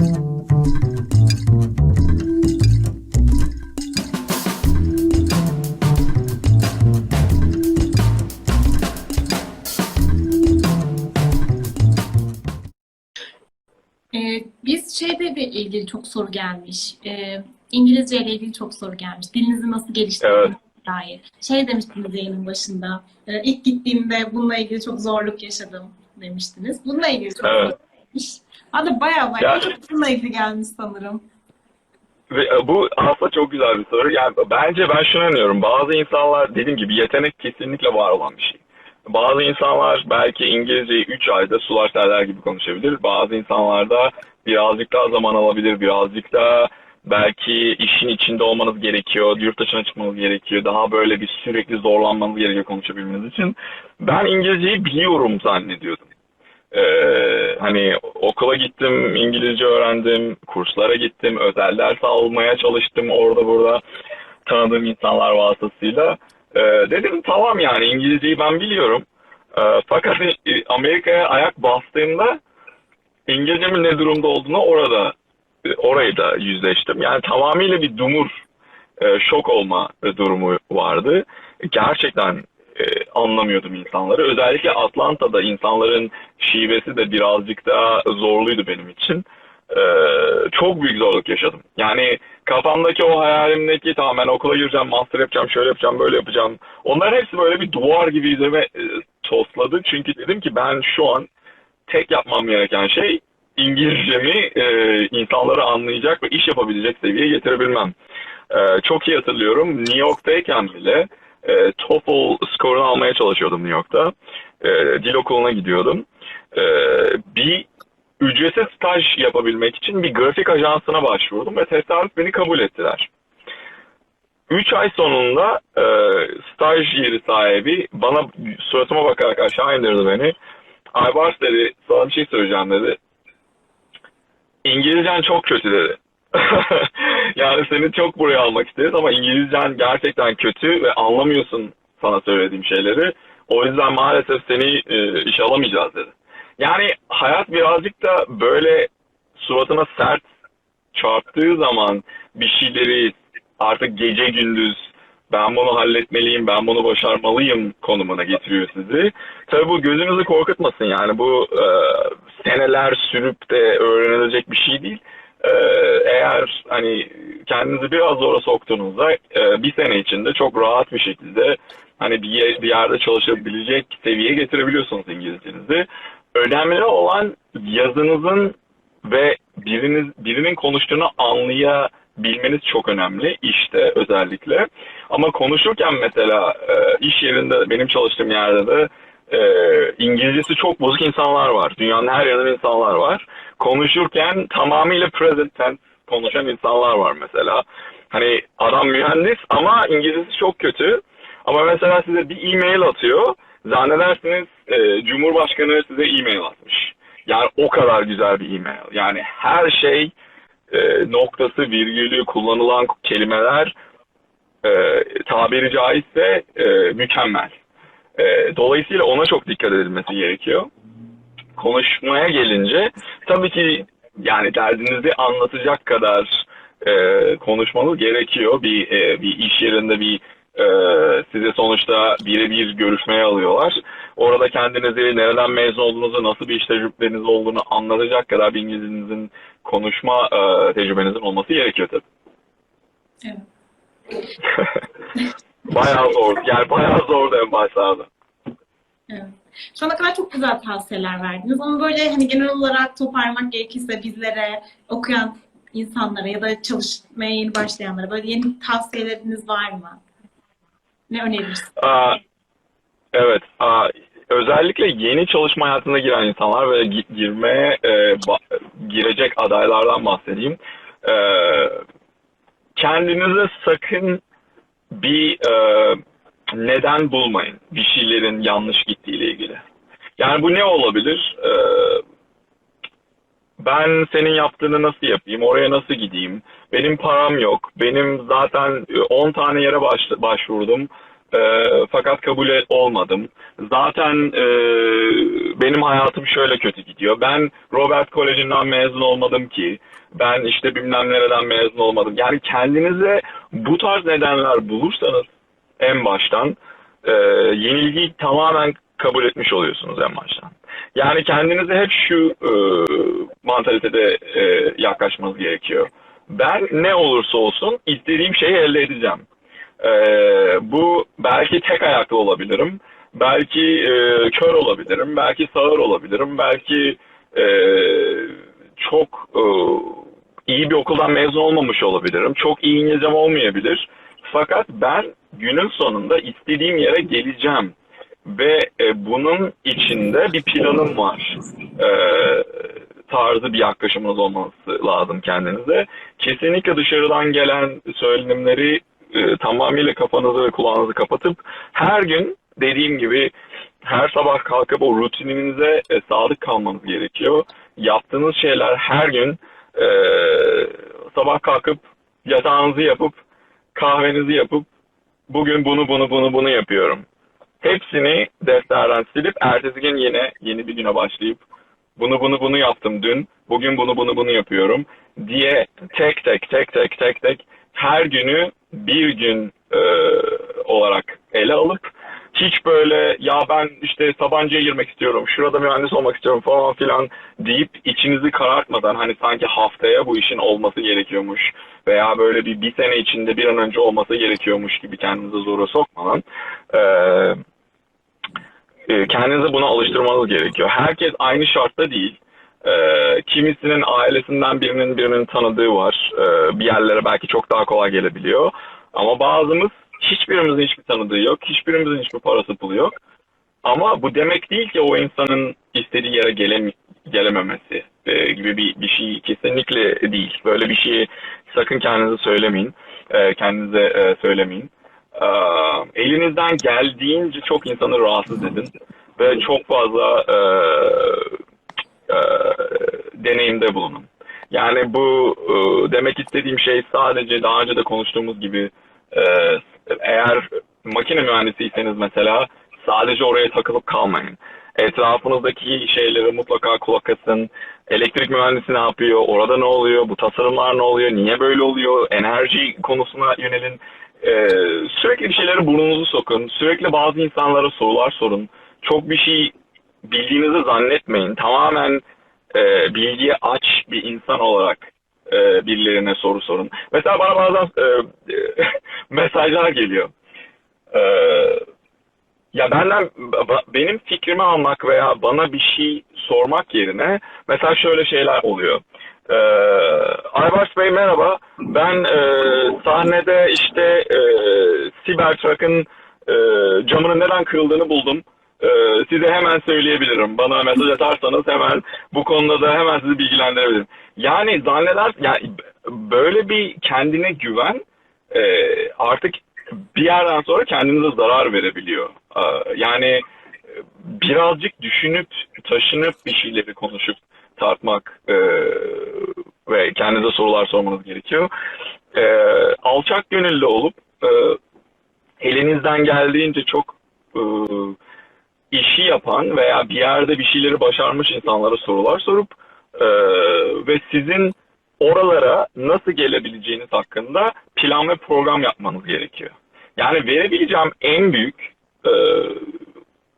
Ee, biz şeyde de ilgili çok soru gelmiş. Ee, İngilizce ile ilgili çok soru gelmiş. Dilinizi nasıl geliştirdiğinize dair. Şey demiştiniz yayının başında. e, ilk gittiğimde bununla ilgili çok zorluk yaşadım demiştiniz. Bununla ilgili çok Evet. Gelmiş. Bana bayağı bayağı Ya- çok ilgili gelmiş sanırım. E, bu aslında çok güzel bir soru. Yani bence ben şunu inanıyorum. Bazı insanlar dediğim gibi yetenek kesinlikle var olan bir şey. Bazı insanlar belki İngilizceyi 3 ayda sular seller gibi konuşabilir. Bazı insanlar da birazcık daha zaman alabilir. Birazcık daha belki işin içinde olmanız gerekiyor. Yurt dışına çıkmanız gerekiyor. Daha böyle bir sürekli zorlanmanız gerekiyor konuşabilmeniz için. Ben İngilizceyi biliyorum zannediyordum. Ee, hani okula gittim, İngilizce öğrendim, kurslara gittim, özel ders almaya çalıştım orada burada tanıdığım insanlar vasıtasıyla. Ee, dedim tamam yani İngilizceyi ben biliyorum. Ee, fakat e, Amerika'ya ayak bastığımda İngilizcemin ne durumda olduğunu orada orayı da yüzleştim. Yani tamamıyla bir dumur, e, şok olma durumu vardı. Gerçekten anlamıyordum insanları. Özellikle Atlanta'da insanların şivesi de birazcık daha zorluydu benim için. E, çok büyük zorluk yaşadım. Yani kafamdaki o hayalimdeki tamam ben okula gireceğim, master yapacağım, şöyle yapacağım, böyle yapacağım. Onların hepsi böyle bir duvar gibi üzerime e, tosladı. Çünkü dedim ki ben şu an tek yapmam gereken şey İngilizcemi e, insanları anlayacak ve iş yapabilecek seviyeye getirebilmem. E, çok iyi hatırlıyorum. New York'tayken bile e, TOEFL skorunu almaya çalışıyordum New York'ta. E, dil okuluna gidiyordum. E, bir ücretsiz staj yapabilmek için bir grafik ajansına başvurdum ve tesadüf beni kabul ettiler. 3 ay sonunda e, staj yeri sahibi bana suratıma bakarak aşağı indirdi beni. Aybars dedi, sana bir şey söyleyeceğim dedi. İngilizcen çok kötü dedi. yani seni çok buraya almak isteriz ama İngilizcen gerçekten kötü ve anlamıyorsun sana söylediğim şeyleri. O yüzden maalesef seni e, işe alamayacağız dedi. Yani hayat birazcık da böyle suratına sert çarptığı zaman bir şeyleri artık gece gündüz ben bunu halletmeliyim, ben bunu başarmalıyım konumuna getiriyor sizi. Tabii bu gözünüzü korkutmasın yani bu e, seneler sürüp de öğrenilecek bir şey değil. E, eğer hani kendinizi biraz zora soktuğunuzda e, bir sene içinde çok rahat bir şekilde hani bir, yer- bir yerde çalışabilecek seviyeye getirebiliyorsunuz İngilizcenizi. Önemli olan yazınızın ve biriniz birinin konuştuğunu anlayabilmeniz çok önemli işte özellikle. Ama konuşurken mesela e, iş yerinde benim çalıştığım yerde de e, İngilizcesi çok bozuk insanlar var. Dünyanın her yerinde insanlar var. Konuşurken tamamıyla present tense konuşan insanlar var mesela. Hani adam mühendis ama İngilizcesi çok kötü. Ama mesela size bir e-mail atıyor. Zannedersiniz e, Cumhurbaşkanı size e-mail atmış. Yani o kadar güzel bir e-mail. Yani her şey e, noktası, virgülü, kullanılan kelimeler e, tabiri caizse e, mükemmel. E, dolayısıyla ona çok dikkat edilmesi gerekiyor. Konuşmaya gelince tabii ki yani derdinizi anlatacak kadar e, konuşmanız gerekiyor. Bir e, bir iş yerinde bir e, size sonuçta birebir görüşmeye alıyorlar. Orada kendinizi nereden mezun olduğunuzu, nasıl bir iş tecrübeniz olduğunu anlatacak kadar bir İngilizcenizin konuşma e, tecrübenizin olması gerekiyor tabii. Evet. bayağı zor. Yani bayağı zordu en başlarda. Evet. Şu ana kadar çok güzel tavsiyeler verdiniz ama böyle hani genel olarak toparlamak gerekirse bizlere, okuyan insanlara ya da çalışmaya yeni başlayanlara böyle yeni tavsiyeleriniz var mı? Ne önerirsiniz? Aa, evet. Aa, özellikle yeni çalışma hayatına giren insanlar ve gi- girmeye e, girecek adaylardan bahsedeyim. E, kendinize sakın bir e, neden bulmayın bir şeylerin yanlış gittiğiyle ilgili. Yani bu ne olabilir? E, ben senin yaptığını nasıl yapayım? Oraya nasıl gideyim? Benim param yok. Benim zaten 10 tane yere baş, başvurdum. E, fakat kabul et- olmadım. Zaten e, benim hayatım şöyle kötü gidiyor. Ben Robert Koleji'nden mezun olmadım ki. Ben işte bilmem nereden mezun olmadım. Yani kendinize bu tarz nedenler bulursanız en baştan e, yenilgiyi tamamen kabul etmiş oluyorsunuz en baştan. Yani kendinize hep şu e, mantalitede e, yaklaşmanız gerekiyor. Ben ne olursa olsun istediğim şeyi elde edeceğim. E, bu belki tek ayaklı olabilirim. Belki e, kör olabilirim. Belki sağır olabilirim. Belki e, çok e, iyi bir okuldan mezun olmamış olabilirim. Çok iyi İngilizcem olmayabilir. Fakat ben günün sonunda istediğim yere geleceğim. Ve e, bunun içinde bir planım var. E, tarzı bir yaklaşımınız olması lazım kendinize. Kesinlikle dışarıdan gelen söylenimleri e, tamamıyla kafanızı ve kulağınızı kapatıp her gün dediğim gibi her sabah kalkıp o rutininize e, sadık kalmanız gerekiyor. Yaptığınız şeyler her gün e, sabah kalkıp yatağınızı yapıp kahvenizi yapıp bugün bunu bunu bunu bunu yapıyorum. Hepsini defterden silip ertesi gün yine yeni bir güne başlayıp bunu bunu bunu yaptım dün, bugün bunu bunu bunu yapıyorum diye tek tek tek tek tek tek her günü bir gün e, olarak ele alıp hiç böyle ya ben işte Sabancı'ya girmek istiyorum, şurada mühendis olmak istiyorum falan filan deyip içinizi karartmadan hani sanki haftaya bu işin olması gerekiyormuş veya böyle bir bir sene içinde bir an önce olması gerekiyormuş gibi kendinizi zora sokmadan eee e, kendinizi buna alıştırmanız gerekiyor. Herkes aynı şartta değil. E, kimisinin ailesinden birinin birinin tanıdığı var. E, bir yerlere belki çok daha kolay gelebiliyor. Ama bazımız hiçbirimizin hiçbir tanıdığı yok. Hiçbirimizin hiçbir parası pulu yok. Ama bu demek değil ki o insanın istediği yere gelem gelememesi e, gibi bir, bir şey kesinlikle değil. Böyle bir şeyi sakın kendinize söylemeyin. E, kendinize e, söylemeyin. Ee, elinizden geldiğince çok insanı rahatsız edin ve çok fazla e, e, deneyimde bulunun. Yani bu e, demek istediğim şey sadece daha önce de konuştuğumuz gibi e, eğer makine mühendisiyseniz mesela sadece oraya takılıp kalmayın. Etrafınızdaki şeyleri mutlaka kulak asın. Elektrik mühendisi ne yapıyor? Orada ne oluyor? Bu tasarımlar ne oluyor? Niye böyle oluyor? Enerji konusuna yönelin. Ee, sürekli bir şeyleri burnunuzu sokun. Sürekli bazı insanlara sorular sorun. Çok bir şey bildiğinizi zannetmeyin. Tamamen e, bilgiye aç bir insan olarak e, birilerine soru sorun. Mesela bana bazen e, mesajlar geliyor. E, ya benden benim fikrimi almak veya bana bir şey sormak yerine mesela şöyle şeyler oluyor. Ee, Aybars Bey merhaba. Ben e, sahnede işte e, Cybertruck'ın e, camının neden kırıldığını buldum. E, size hemen söyleyebilirim. Bana mesaj atarsanız hemen bu konuda da hemen sizi bilgilendirebilirim. Yani zanneder yani böyle bir kendine güven e, artık bir yerden sonra kendinize zarar verebiliyor. Ee, Yani e, birazcık düşünüp, taşınıp bir şeyleri konuşup tartmak e, ve kendinize sorular sormanız gerekiyor. E, alçak gönüllü olup e, elinizden geldiğince çok e, işi yapan veya bir yerde bir şeyleri başarmış insanlara sorular sorup e, ve sizin oralara nasıl gelebileceğiniz hakkında plan ve program yapmanız gerekiyor. Yani verebileceğim en büyük e,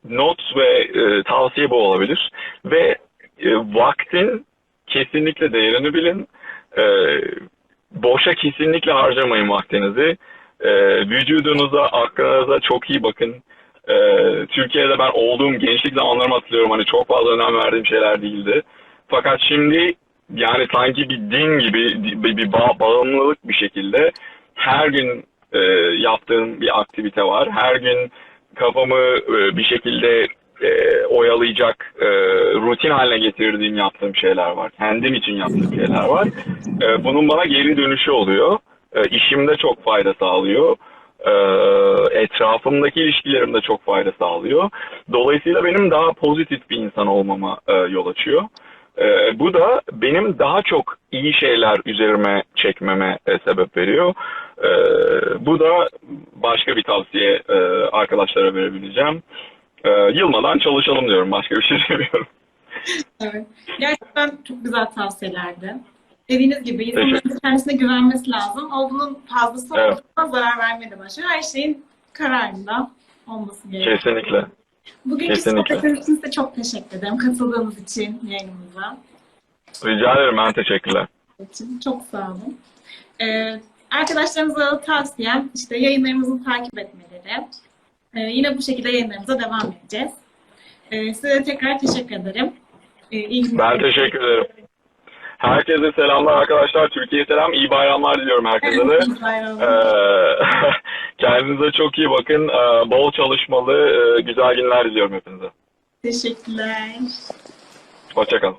not ve e, tavsiye bu olabilir. Ve e, vaktin kesinlikle değerini bilin. E, boşa kesinlikle harcamayın vaktinizi. E, vücudunuza, aklınıza çok iyi bakın. E, Türkiye'de ben olduğum gençlik zamanlarımı hatırlıyorum. Hani çok fazla önem verdiğim şeyler değildi. Fakat şimdi yani sanki bir din gibi bir, bir bağ- bağımlılık bir şekilde her gün e, yaptığım bir aktivite var. Her gün kafamı e, bir şekilde e, oyalayacak e, rutin haline getirdiğim yaptığım şeyler var. Kendim için yaptığım şeyler var. E, bunun bana geri dönüşü oluyor. E, işimde çok fayda sağlıyor. E, etrafımdaki ilişkilerimde çok fayda sağlıyor. Dolayısıyla benim daha pozitif bir insan olmama e, yol açıyor. Ee, bu da benim daha çok iyi şeyler üzerime çekmeme e, sebep veriyor. Ee, bu da başka bir tavsiye e, arkadaşlara verebileceğim. Ee, yılmadan çalışalım diyorum. Başka bir şey demiyorum. Evet. Gerçekten çok güzel tavsiyelerdi. Dediğiniz gibi insanların kendisine güvenmesi lazım. O bunun fazlası Evet. olduğunda zarar vermeye de başlıyor. Her şeyin kararında olması gerekiyor. Kesinlikle. Bugünkü sohbetiniz için size çok teşekkür ederim. Katıldığınız için yayınımıza. Rica ederim. Ben teşekkürler. için çok sağ olun. Ee, arkadaşlarımıza da tavsiyem işte yayınlarımızı takip etmeleri. Ee, yine bu şekilde yayınlarımıza devam edeceğiz. Ee, size tekrar teşekkür ederim. Ee. Ben teşekkür ederim. Herkese selamlar arkadaşlar. Türkiye'ye selam. İyi bayramlar diliyorum herkese de. Ee, kendinize çok iyi bakın. Ee, bol çalışmalı, e, güzel günler diliyorum hepinize. Teşekkürler. Hoşçakalın.